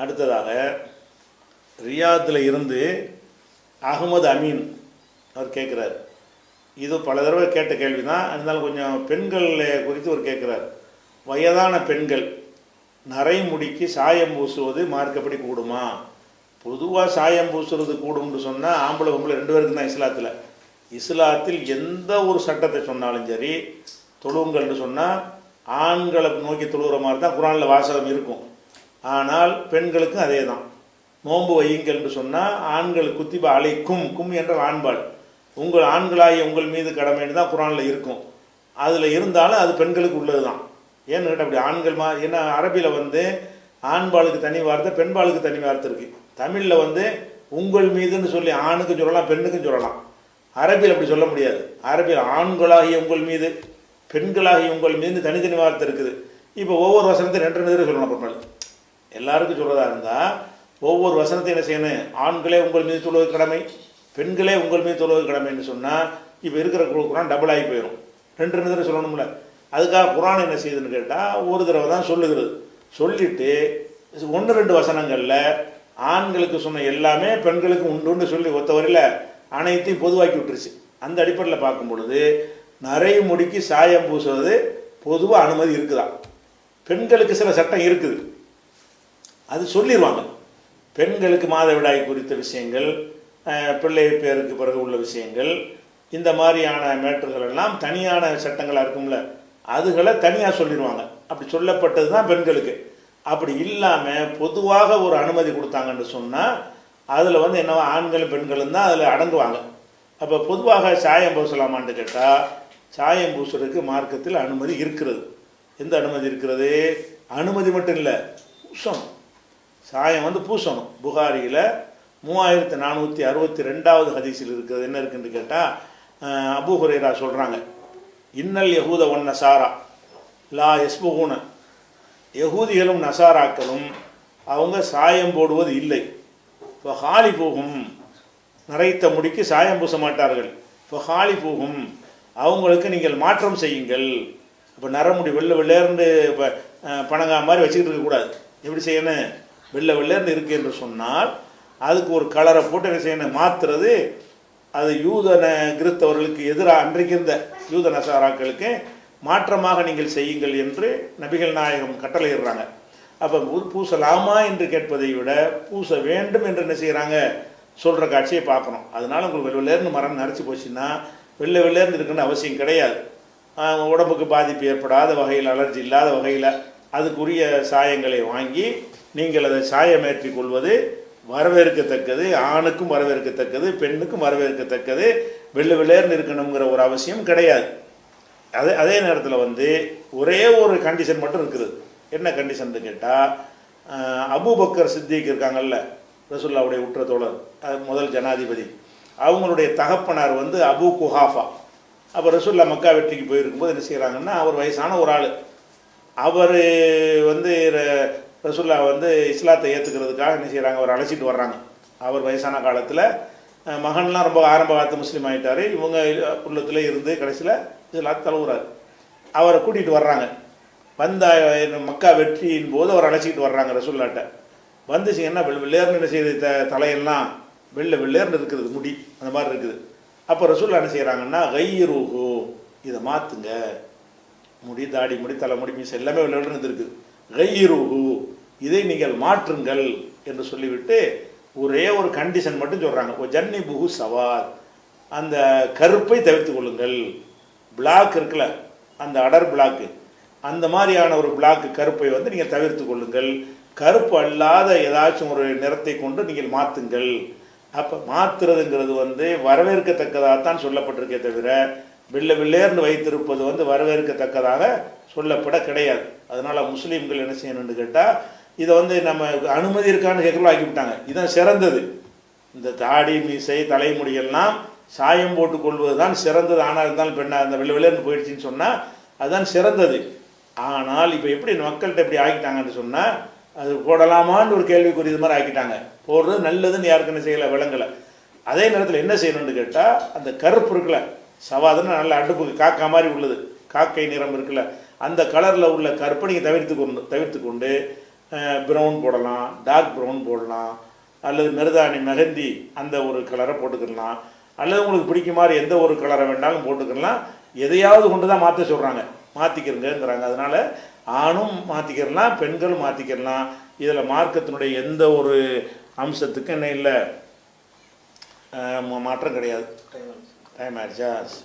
அடுத்ததாக ரியாத்தில் இருந்து அகமது அமீன் அவர் கேட்குறார் இது பல தடவை கேட்ட கேள்வி தான் இருந்தாலும் கொஞ்சம் பெண்கள் குறித்து அவர் கேட்குறார் வயதான பெண்கள் நரைமுடிக்கு சாயம் பூசுவது மார்க்கப்படி கூடுமா? பொதுவாக சாயம் பூசுறது கூடும்னு சொன்னால் ஆம்பளை பொம்பளை ரெண்டு பேருக்கு தான் இஸ்லாத்தில். இஸ்லாத்தில் எந்த ஒரு சட்டத்தை சொன்னாலும் சரி தொழுவுங்கள்னு சொன்னால் ஆண்களை நோக்கி தொழுகிற மாதிரி தான் குரானில் வாசகம் இருக்கும். ஆனால் பெண்களுக்கும் அதே தான் நோன்பு வையுங்கள்னு சொன்னால் ஆண்கள் குத்திபா அழைக்கும் கும் என்ற ஆண்பாள் உங்கள் ஆண்களாகிய உங்கள் மீது கடமைன்னு தான் குரானில் இருக்கும். அதில் இருந்தாலும் அது பெண்களுக்கு உள்ளது தான் ஏன்னு கேட்டால் அப்படி ஆண்கள் மா ஏன்னா அரபியில் வந்து ஆண்பாளுக்கு தனி வார்த்தை பெண்பாளுக்கு தனி வார்த்தை இருக்குது தமிழில் வந்து உங்கள் மீதுன்னு சொல்லி ஆணுக்கும் சொல்லலாம் பெண்ணுக்கும் சொல்லலாம். அரபியில் அப்படி சொல்ல முடியாது. அரபியில் ஆண்களாகிய உங்கள் மீது பெண்களாகிய உங்கள் மீது தனித்தனி வார்த்தை இருக்குது. இப்போ ஒவ்வொரு வசனத்தையும் ரெண்டு ரெண்டு சொல்லணும் அப்புறமேல. எல்லாருக்கும் சொல்கிறதா இருந்தால் ஒவ்வொரு வசனத்தையும் என்ன செய்யணும்? ஆண்களே உங்கள் மீது தொழுவது கடமை பெண்களே உங்கள் மீது தொழுவது கடமைன்னு சொன்னால் இப்போ இருக்கிற குரான் டபுள் ஆகி போயிடும் ரெண்டு ரெண்டு தடவை சொல்லணும்ல. அதுக்காக குரான் என்ன செய்யுதுன்னு கேட்டால் ஒரு தடவை தான் சொல்லுகிறது. சொல்லிட்டு ஒன்று ரெண்டு வசனங்களில் ஆண்களுக்கு சொன்ன எல்லாமே பெண்களுக்கு உண்டுன்னு சொல்லி ஒத்த வரையில் அனைத்தையும் பொதுவாக்கி விட்டுருச்சு. அந்த அடிப்படையில் பார்க்கும் பொழுது நிறைய முடிக்கு சாயம் பூசுவது பொதுவாக அனுமதி இருக்குதா? பெண்களுக்கு சில சட்டம் இருக்குது. அது சொல்லிடுவாங்க பெண்களுக்கு மாதவிடாய் குறித்த விஷயங்கள் பிள்ளை பேருக்கு பிறகு உள்ள விஷயங்கள் இந்த மாதிரியான மேட்டர்கள் எல்லாம் தனியான சட்டங்களாக இருக்கும்ல அதுகளை தனியாக சொல்லிடுவாங்க அப்படி சொல்லப்பட்டது தான் பெண்களுக்கு. அப்படி இல்லாமல் பொதுவாக ஒரு அனுமதி கொடுத்தாங்கன்னு சொன்னால் அதில் வந்து என்னவோ ஆண்களும் பெண்களும் தான் அதில் அடங்குவாங்க. அப்போ பொதுவாக சாயம் பூசலாமான்னு கேட்டால் சாயம் பூசுறதுக்கு மார்க்கத்தில் அனுமதி இருக்கிறது. எந்த அனுமதி இருக்கிறது? அனுமதி மட்டும் இல்லை பூசணும் சாயம் வந்து பூசணும். புகாரியில் மூவாயிரத்தி நானூற்றி அறுபத்தி ரெண்டாவது ஹதீஸில் இருக்கிறது. என்ன இருக்குன்னு கேட்டால் அபு ஹுரேரா சொல்கிறாங்க இன்னல் யகூத ஒன் நசாரா லா எஸ்புகூன யகூதிகளும் நசாராக்களும் அவங்க சாயம் போடுவது இல்லை. இப்போ ஹாலி போகும் நரைத்த முடிக்கு சாயம் பூச மாட்டார்கள். இப்போ ஹாலி போகும் அவங்களுக்கு நீங்கள் மாற்றம் செய்யுங்கள். இப்போ நரமுடி வெள்ளை வெள்ளேர்ந்து இப்போ பணங்கா மாதிரி வச்சுக்கிட்டு இருக்கக்கூடாது. எப்படி செய்யணும்? வெள்ளை வெள்ளேர்ந்து இருக்கு என்று சொன்னால் அதுக்கு ஒரு கலரை போட்டு என்ன செய்யணும் மாற்றுறது அது யூதன கிறிஸ்தவர்களுக்கு எதிராக அன்றைக்கு இருந்த யூத நசாராக்களுக்கு மாற்றமாக நீங்கள் செய்யுங்கள் என்று நபிகள் நாயகம் கட்டளையிடுறாங்க. அப்போ பூசலாமா என்று கேட்பதை விட பூச வேண்டும் என்று என்ன செய்கிறாங்க சொல்கிற காட்சியை பார்க்கணும். அதனால் உங்களுக்கு வெள்ளை வெள்ளையர்னு மரம் நரைச்சி போச்சுன்னா வெள்ளை வெள்ளேர்னு இருக்குன்னு அவசியம் கிடையாது. உடம்புக்கு பாதிப்பு ஏற்படாத வகையில் அலர்ஜி இல்லாத வகையில் அதுக்குரிய சாயங்களை வாங்கி நீங்கள் அதை சாயமேற்றி கொள்வது வரவேற்கத்தக்கது ஆணுக்கும் வரவேற்கத்தக்கது பெண்ணுக்கும் வரவேற்கத்தக்கது வெள்ளை வெள்ளேர்னு இருக்கணுங்கிற ஒரு அவசியம் கிடையாது. அதே அதே நேரத்தில் வந்து ஒரே ஒரு கண்டிஷன் மட்டும் இருக்குது. என்ன கண்டிஷன் கேட்டால் அபுபக்கர் சித்திக் இருக்காங்கல்ல ரசுல்லாவுடைய உற்ற தோழர் அது முதல் ஜனாதிபதி. அவங்களுடைய தகப்பனார் வந்து அபு குஹாஃபா. அப்போ ரசுல்லா மக்கா வெற்றிக்கு போயிருக்கும்போது என்ன செய்கிறாங்கன்னா அவர் வயசான ஒரு ஆள். அவர் வந்து ரசுல்லா வந்து இஸ்லாத்தை ஏற்றுக்கிறதுக்காக என்ன செய்கிறாங்க அவர் அழைச்சிட்டு வர்றாங்க. அவர் வயசான காலத்தில் மகன்லாம் ரொம்ப ஆரம்ப காலத்து முஸ்லீம் ஆகிட்டார் இவங்க உள்ளத்தில் இருந்து கடைசியில் இஸ்லாத் தழுவுறார். அவரை கூட்டிகிட்டு வர்றாங்க. வந்த மக்கா வெற்றியின் போது அவர் அழைச்சிக்கிட்டு வர்றாங்க ரசுல்லாட்ட வந்துச்சுங்கன்னா வெள்ளை வெள்ளேர்னு என்ன செய்யுது? த தலையெல்லாம் வெள்ளை வெள்ளேர்னு இருக்குது முடி அந்த மாதிரி இருக்குது. அப்போ ரசூல்லா என்ன செய்கிறாங்கன்னா கைருஹு இதை மாற்றுங்க முடி தாடி முடி தலை முடி மீஸ் எல்லாமே விளையாடுறது இருக்குது. கைருஹு இதை நீங்கள் மாற்றுங்கள் என்று சொல்லிவிட்டு ஒரே ஒரு கண்டிஷன் மட்டும் சொல்கிறாங்க இப்போ ஜன்னி புகு சவார். அந்த கருப்பை தவிர்த்து கொள்ளுங்கள். பிளாக் இருக்குல்ல அந்த அடர் பிளாக்கு அந்த மாதிரியான ஒரு பிளாக்கு கருப்பை வந்து நீங்கள் தவிர்த்து கொள்ளுங்கள். கருப்பு அல்லாத ஏதாச்சும் ஒரு நிறத்தை கொண்டு நீங்கள் மாற்றுங்கள் அப்போ மாற்றுறதுங்கிறது வந்து வரவேற்கத்தக்கதாகத்தான் சொல்லப்பட்டிருக்கே தவிர வெள்ளை வெள்ளேர்னு வைத்திருப்பது வந்து வரவேற்கத்தக்கதாக சொல்லப்பட கிடையாது. அதனால் முஸ்லீம்கள் என்ன செய்யணும்னு கேட்டால் இதை வந்து நம்ம அனுமதி இருக்கான்னு கேட்கலாம் ஆக்கிவிட்டாங்க இதுதான் சிறந்தது. இந்த தாடி மீசை தலைமுடியெல்லாம் சாயம் போட்டு கொள்வது தான் சிறந்தது. ஆனால் இருந்தாலும் பெண்ணாக இருந்தால் வெள்ளை வெள்ளேர்னு போயிடுச்சுன்னு சொன்னால் அதுதான் சிறந்தது. ஆனால் இப்போ எப்படி மக்கள்கிட்ட எப்படி ஆக்கிட்டாங்கன்னு சொன்னால் அது போடலாமான்னு ஒரு கேள்விக்குரிய இது மாதிரி ஆக்கிட்டாங்க. போடுறது நல்லதுன்னு யாருக்கு என்ன செய்யலை விளங்கலை. அதே நேரத்தில் என்ன செய்யணும்னு கேட்டால் அந்த கருப்பு இருக்குல்ல சவாதுன்னு நல்ல அடுப்புக்கு காக்கா மாதிரி உள்ளது. காக்கை நிறம் இருக்குல்ல அந்த கலரில் உள்ள கற்பனையை தவிர்த்து கொண்டு தவிர்த்து கொண்டு ப்ரௌன் போடலாம் டார்க் ப்ரௌன் போடலாம் அல்லது மிருதாணி மெகந்தி அந்த ஒரு கலரை போட்டுக்கலாம் அல்லது உங்களுக்கு பிடிக்க மாதிரி எந்த ஒரு கலரை வேண்டாலும் போட்டுக்கலாம் எதையாவது கொண்டு தான் மாற்ற சொல்கிறாங்க மாற்றிக்கிறங்கிறாங்க அதனால் ஆணும் மாற்றிக்கிறலாம் பெண்களும் மாற்றிக்கிறலாம் இதில் மார்க்கத்தினுடைய எந்த ஒரு அம்சத்துக்கும் என்ன இல்லை. மாற்றம் கிடையாது. Tá, Marjosa?